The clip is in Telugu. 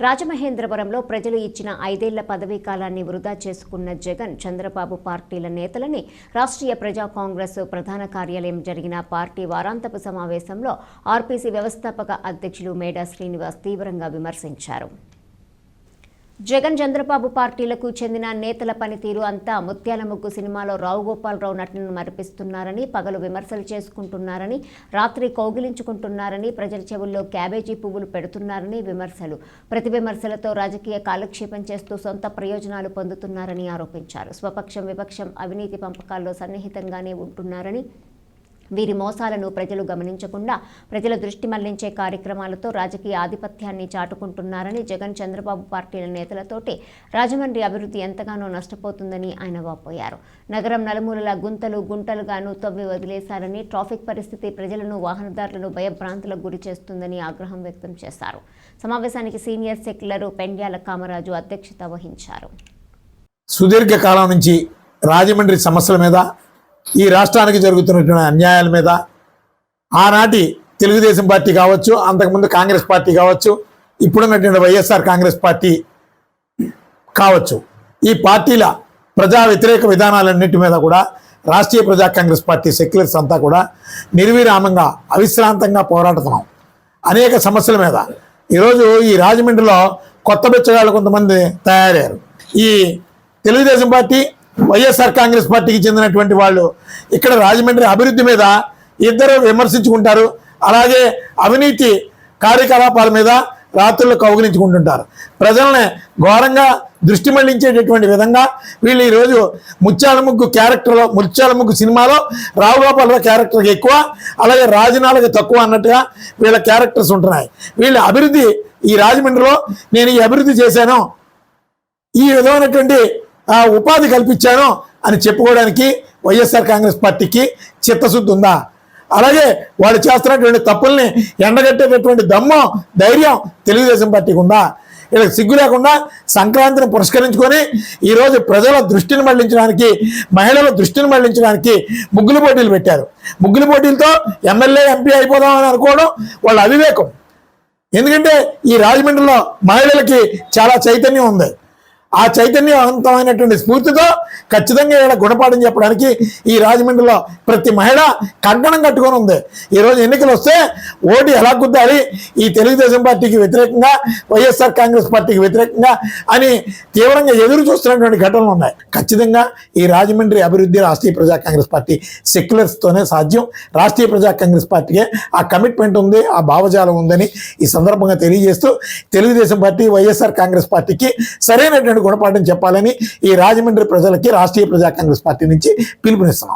రాజమహేంద్రవరంలో ప్రజలు ఇచ్చిన ఐదేళ్ళ పదవీ కాలాన్ని వృధా చేసుకున్న జగన్ చంద్రబాబు పార్టీల నేతలని రాష్ట్రీయ ప్రజా కాంగ్రెస్ ప్రధాన కార్యాలయం జరిగిన పార్టీ వారాంతపు సమావేశంలో ఆర్పీసీ వ్యవస్థాపక అధ్యక్షులు మేడా శ్రీనివాస్ తీవ్రంగా విమర్శించారు. జగన్ చంద్రబాబు పార్టీలకు చెందిన నేతల పనితీరు అంతా ముత్యాల ముగ్గు సినిమాలో రావు గోపాలరావు నటనను మరిపిస్తున్నారని పగలు విమర్శలు చేసుకుంటున్నారని రాత్రి కౌగిలించుకుంటున్నారని ప్రజల చెవుల్లో క్యాబేజీ పువ్వులు పెడుతున్నారని విమర్శలు. ప్రతి విమర్శలతో రాజకీయ కాలక్షేపం చేస్తూ సొంత ప్రయోజనాలు పొందుతున్నారని ఆరోపించారు. స్వపక్షం విపక్షం అవినీతి పంపకాల్లో సన్నిహితంగానే ఉంటున్నారని వీరి మోసాలను ప్రజలు గమనించకుండా ప్రజల దృష్టి మళ్ళించే కార్యక్రమాలతో రాజకీయ ఆధిపత్యాన్ని చాటుకుంటున్నారని జగన్ చంద్రబాబు పార్టీల నేతలతోటి రాజమండ్రి అభివృద్ధి ఎంతగానో నష్టపోతుందని ఆయన వాపోయారు. నగరం నలుమూలల గుంతలు గుంటలుగాను తవ్వి వదిలేశారని ట్రాఫిక్ పరిస్థితి ప్రజలను వాహనదారులను భయభ్రాంతులకు గురి చేస్తుందని ఆగ్రహం వ్యక్తం చేశారు. సమావేశానికి సీనియర్ సెక్యులర్ పెండ్యాల కామరాజు అధ్యక్షత వహించారు. సుదీర్ఘకాలం నుంచి రాజమండ్రి సమస్యల మీద ఈ రాష్ట్రానికి జరుగుతున్నటువంటి అన్యాయాల మీద ఆనాటి తెలుగుదేశం పార్టీ కావచ్చు అంతకుముందు కాంగ్రెస్ పార్టీ కావచ్చు ఇప్పుడున్నటువంటి వైఎస్ఆర్ కాంగ్రెస్ పార్టీ కావచ్చు. ఈ పార్టీల ప్రజా వ్యతిరేక విధానాలన్నింటి మీద కూడా రాష్ట్రీయ ప్రజా కాంగ్రెస్ పార్టీ సెక్యులర్స్ అంతా కూడా నిర్విరామంగా అవిశ్రాంతంగా పోరాడుతున్నాం. అనేక సమస్యల మీద. ఈరోజు ఈ రాజమండ్రిలో కొత్త బిచ్చగాళ్ళు కొంతమంది తయారయ్యారు. ఈ తెలుగుదేశం పార్టీ వైఎస్ఆర్ కాంగ్రెస్ పార్టీకి చెందినటువంటి వాళ్ళు ఇక్కడ రాజమండ్రి అభివృద్ధి మీద ఇద్దరు విమర్శించుకుంటారు. అలాగే అవినీతి కార్యకలాపాల మీద రాత్రులు కౌగిలించుకుంటుంటారు. ప్రజల్ని ఘోరంగా దృష్టి మళ్ళించేటటువంటి విధంగా వీళ్ళు ఈరోజు ముత్యాల ముగ్గు క్యారెక్టర్లో ముత్యాల ముగ్గు సినిమాలో రావు గోపాలరావు క్యారెక్టర్కి ఎక్కువ అలాగే రాజనాలకి తక్కువ అన్నట్టుగా వీళ్ళ క్యారెక్టర్స్ ఉంటున్నాయి. వీళ్ళ అభివృద్ధి ఈ రాజమండ్రిలో నేను ఈ అభివృద్ధి చేశాను. ఈ విధమైనటువంటి ఉపాధి కల్పించాను అని చెప్పుకోవడానికి వైఎస్ఆర్ కాంగ్రెస్ పార్టీకి చిత్తశుద్ధి ఉందా? అలాగే వాళ్ళు చేస్తున్నటువంటి తప్పుల్ని ఎండగట్టేటటువంటి దమ్మం ధైర్యం తెలుగుదేశం పార్టీకి ఉందా? ఇలా సిగ్గు లేకుండా సంక్రాంతిని పురస్కరించుకొని ఈరోజు ప్రజల దృష్టిని మళ్ళించడానికి మహిళల దృష్టిని మళ్ళించడానికి ముగ్గులు పోటీలు పెట్టారు. ముగ్గులు పోటీలతో ఎమ్మెల్యే ఎంపీ అయిపోదామని అనుకోవడం వాళ్ళ అవివేకం. ఎందుకంటే ఈ రాజమండ్రిలో మహిళలకి చాలా చైతన్యం ఉంది. ఆ చైతన్యవంతమైనటువంటి స్ఫూర్తితో ఖచ్చితంగా ఇక్కడ గుణపాఠం చెప్పడానికి ఈ రాజమండ్రిలో ప్రతి మహిళ కంకణం కట్టుకొని ఉంది. ఈరోజు ఎన్నికలు వస్తే ఓటు ఎలా గుద్దాలి? ఈ తెలుగుదేశం పార్టీకి వ్యతిరేకంగా వైఎస్ఆర్ కాంగ్రెస్ పార్టీకి వ్యతిరేకంగా అని తీవ్రంగా ఎదురు చూస్తున్నటువంటి ఘటనలు ఉన్నాయి. ఖచ్చితంగా ఈ రాజమండ్రి అభివృద్ధి రాష్ట్రీయ ప్రజా కాంగ్రెస్ పార్టీ సెక్యులర్స్తోనే సాధ్యం. రాష్ట్రీయ ప్రజా కాంగ్రెస్ పార్టీకే ఆ కమిట్మెంట్ ఉంది ఆ భావజాలం ఉందని ఈ సందర్భంగా తెలియజేస్తూ తెలుగుదేశం పార్టీ వైఎస్ఆర్ కాంగ్రెస్ పార్టీకి సరైనటువంటి గుణపాఠం చెప్పాలని ఈ రాజమండ్రి ప్రజలకి రాష్ట్రీయ ప్రజా కాంగ్రెస్ పార్టీ నుంచి పిలుపునిస్తున్నాం.